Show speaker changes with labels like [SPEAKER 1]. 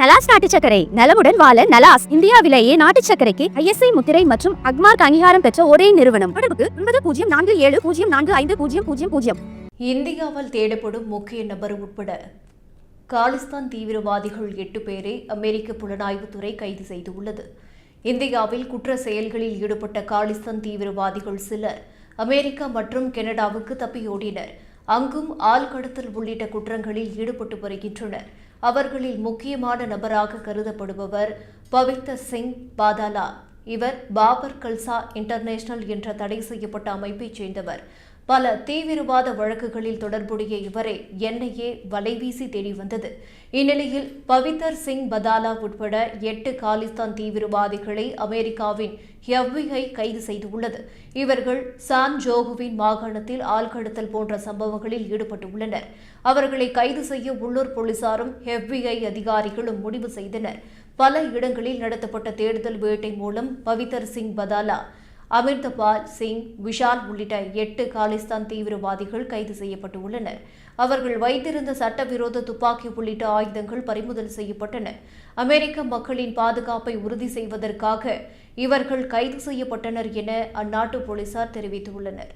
[SPEAKER 1] நலாஸ் நாட்டு சக்கரை நலமுடன் வாழ நலாஸ் இந்தியாவிலேயே நாட்டு சக்கரைக்கு ஐஎஸ்ஐ முத்திரை மற்றும் அக்மார்க் அங்கீகாரம் பெற்ற ஒரே நிறுவனம். தொடர்புக்கு ஒன்பது பூஜ்ஜியம் நான்கு ஏழு பூஜ்ஜியம் நான்கு ஐந்து பூஜ்ஜியம் பூஜ்ஜியம் பூஜ்ஜியம்.
[SPEAKER 2] இந்தியாவால் தேடப்படும் முக்கிய நபர் உட்பட காலிஸ்தான் தீவிரவாதிகள் எட்டு பேரை அமெரிக்க புலனாய்வுத்துறை கைது செய்துள்ளது. இந்தியாவில் குற்ற செயல்களில் ஈடுபட்ட காலிஸ்தான் தீவிரவாதிகள் சிலர் அமெரிக்கா மற்றும் கனடாவுக்கு தப்பியோடினர். அங்கும் ஆள் கடத்தல் உள்ளிட்ட குற்றங்களில் ஈடுபட்டு வருகின்றனர். அவர்களில் முக்கியமான நபராக கருதப்படுபவர் பவித்தர் சிங் பாதாலா. இவர் பாபர் கல்சா இன்டர்நேஷனல் என்ற தடை செய்யப்பட்ட அமைப்பைச் சேர்ந்தவர். பல தீவிரவாத வழக்குகளில் தொடர்புடைய இவரை என்ஐஏ வலைவீசி தேடி வந்தது. இந்நிலையில் பவித்தர் சிங் பதாலா உட்பட எட்டு காலிஸ்தான் தீவிரவாதிகளை அமெரிக்காவின் எஃபிஐ கைது செய்துள்ளது. இவர்கள் சான் ஜோகுவின் மாகாணத்தில் ஆள்கடத்தல் போன்ற சம்பவங்களில் ஈடுபட்டுள்ளனர். அவர்களை கைது செய்ய உள்ளூர் போலீசாரும் எஃபிஐ அதிகாரிகளும் முடிவு செய்தனர். பல இடங்களில் நடத்தப்பட்ட தேடுதல் வேட்டை மூலம் பவித்தர் சிங் பதாலா அமிர்தபால் சிங் விஷால் உள்ளிட்ட எட்டு காலிஸ்தான் தீவிரவாதிகள் கைது செய்யப்பட்டுள்ளனர் அவர்கள் வைத்திருந்த சட்டவிரோத துப்பாக்கி உள்ளிட்ட ஆயுதங்கள் பறிமுதல் செய்யப்பட்டன. அமெரிக்க மக்களின் பாதுகாப்பை உறுதி செய்வதற்காக இவர்கள் கைது செய்யப்பட்டனர் என அந்நாட்டு போலீசார் தெரிவித்துள்ளனர்.